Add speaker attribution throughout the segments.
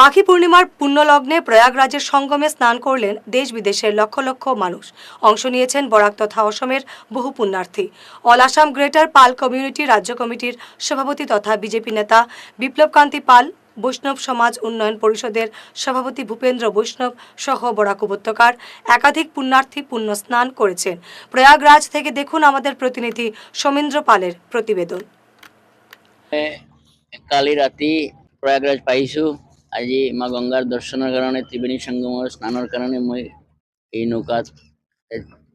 Speaker 1: মাঘী পূর্ণিমার পুণ্যলগ্নে প্রয়াগরাজের সঙ্গমে স্নান করলেন দেশ বিদেশের লক্ষ লক্ষ মানুষ। অংশ নিয়েছেন বরাক তথা অসমের বহু পুণ্যার্থী। All Assam greater Pal community রাজ্য কমিটির সভাপতি তথা বিজেপি নেতা বিপ্লবকান্তি পাল, বৈষ্ণব সমাজ উন্নয়ন পরিষদের সভাপতি ভূপেন্দ্র বৈষ্ণব সহ বরাক উপত্যকার একাধিক পুণ্যার্থী পুণ্য স্নান করেছেন। প্রয়াগরাজ থেকে দেখুন আমাদের প্রতিনিধি সৌমেন্দ্র পালের প্রতিবেদন।
Speaker 2: কালি ৰাতি প্ৰয়াগৰাজ পাইছোঁ। আজি মা গংগাৰ দৰ্শনৰ কাৰণে ত্ৰিবেণী সংগমৰ স্নানৰ কাৰণে মই এই নৌকাত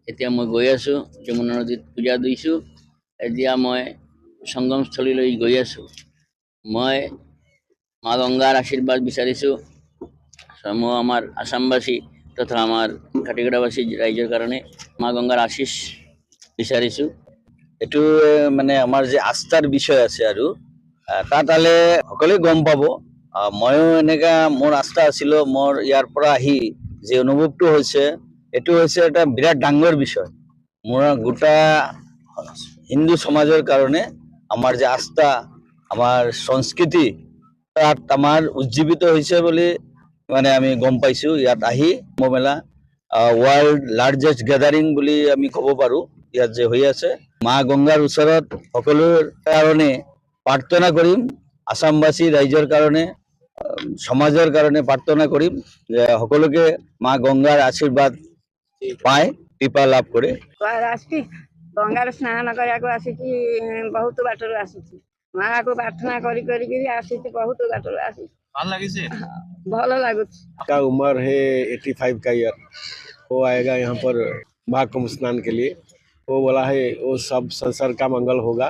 Speaker 2: এতিয়া মই গৈ আছোঁ যমুনা নদীত পূজা দিছোঁ। এতিয়া মই সংগমস্থলীলৈ গৈ আছোঁ। মই মা গংগাৰ আশীৰ্বাদ বিচাৰিছোঁ। মই আমাৰ আসামবাসী তথা আমাৰ কাটিগড়াবাসী ৰাইজৰ কাৰণে মা গংগাৰ আশীষ বিচাৰিছোঁ।
Speaker 3: এইটো মানে আমাৰ যে আস্থাৰ বিষয় আছে আৰু আহ, তাত হ'লে সকলোৱে গম পাব। ময়ো এনেকা মোৰ আস্থা আছিল, মোৰ ইয়াৰ পৰা আহি যে অনুভৱটো হৈছে, এইটো হৈছে এটা বিৰাট ডাঙৰ বিষয়। মোৰ গোটা হিন্দু সমাজৰ কাৰণে আমাৰ যে আস্থা, আমাৰ সংস্কৃতি, তাত আমাৰ উজ্জীৱিত হৈছে বুলি মানে আমি গম পাইছো। ইয়াত আহি কুম্ভ মেলা ৱৰ্ল্ড লাৰ্জেষ্ট গেডাৰিং বুলি আমি ক'ব পাৰো, ইয়াত যে হৈ আছে। মা গংগাৰ ওচৰত সকলোৰ কাৰণে প্ৰাৰ্থনা কৰিম, আসামবাসী ৰাইজৰ কাৰণে সমাজের কারণে প্রার্থনা করি যে সকলকে মা গঙ্গার আশীর্বাদ পায় কৃপা লাভ
Speaker 4: করে। গঙ্গার স্নান করা আসিছি বহুত বাটর আসিছি। মা কু প্রার্থনা করি করি আসিছি বহুত বাটর আসিছি। ভালো লাগুছি?
Speaker 5: का उम्र है 85 का ईयर वो आएगा यहाँ पर महाकुंभ स्नान के लिए वो बोला है वो सब संसार का मंगल होगा